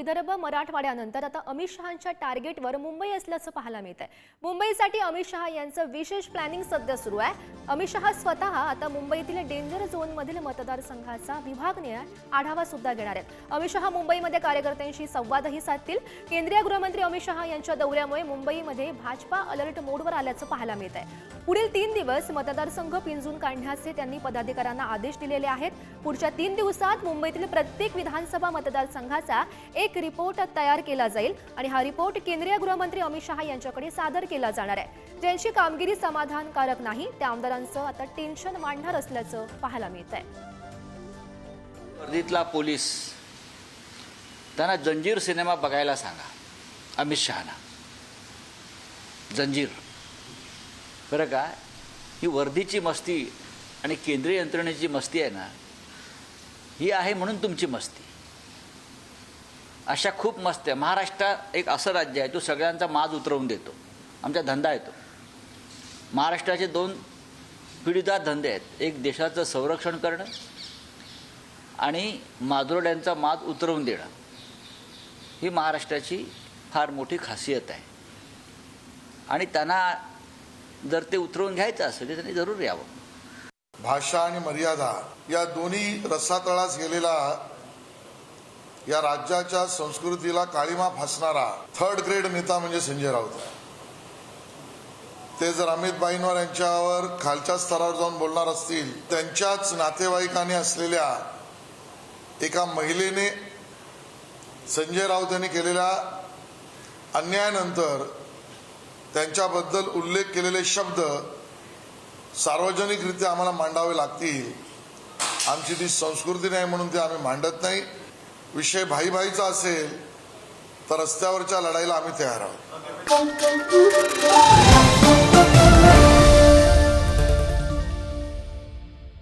विदर्भ मराठवाड्यानंतर आता अमित शहांच्या टार्गेटवर मुंबई असल्याचं पाहायला मिळत आहे मुंबईसाठी अमित शहा यांचं विशेष प्लॅनिंग सध्या सुरू आहे. अमित शहा स्वतः आता मुंबईतील डेंजर झोनमधील मतदारसंघाचा विभागनीय आढावा सुद्धा घेणार आहेत. अमित शहा मुंबईमध्ये कार्यकर्त्यांशी संवादही साधतील. केंद्रीय गृहमंत्री अमित शहा यांच्या दौऱ्यामुळे मुंबईमध्ये भाजपा अलर्ट मोडवर आल्याचं पाहायला मिळत आहे पुढील तीन दिवस मतदारसंघ पिंजून काढण्याचे त्यांनी पदाधिकाऱ्यांना आदेश दिलेले आहेत. पुढच्या तीन दिवसात मुंबईतील प्रत्येक विधानसभा मतदारसंघाचा एक रिपोर्ट तयार केला जाईल आणि हा रिपोर्ट केंद्रीय गृहमंत्री अमित शहा यांच्याकडे सादर केला जाणार आहे. ज्यांची कामगिरी समाधानकारक नाही त्या आमदारांचं आता टेन्शन वाढणार असल्याचं पाहायला मिळत आहे वर्धीतला पोलीस त्यांना जंजीर सिनेमा बघायला सांगा अमित शहाना. जंजीर. बरं का? ही वर्धीची मस्ती आणि केंद्रीय यंत्रणेची मस्ती आहे ना ही आहे म्हणून तुमची मस्ती. अशा खूप मस्त आहे. महाराष्ट्र एक असं राज्य आहे तो सगळ्यांचा माज उतरवून देतो. आमचा धंदा येतो. महाराष्ट्राचे दोन पिढीदार धंदे आहेत. एक देशाचं संरक्षण करणं आणि माधुरड्यांचा माज उतरवून देणं. ही महाराष्ट्राची फार मोठी खासियत आहे. आणि त्यांना जर ते उतरवून घ्यायचं असेल तर त्यांनी जरूर यावं. भाषा आणि मर्यादा या दोन्ही रसातळास गेलेला या राज्याच्या संस्कृतीला काळीमा फासणारा थर्ड ग्रेड नेता म्हणजे संजय राऊत. ते जर अमित बाईंवर यांच्यावर खालच्या स्तरावर जाऊन बोलणार असतील त्यांच्याच नातेवाईकाने असलेल्या एका महिलेने संजय राऊत यांनी केलेल्या अन्यायानंतर त्यांच्याबद्दल उल्लेख केलेले शब्द सार्वजनिकरित्या आम्हाला मांडावे लागतील. आमची ती संस्कृती नाही म्हणून ते आम्ही मांडत नाही. विषय भाईभाईचा असेल तर रस्त्यावरच्या लढाईला आम्ही तयार आहोत.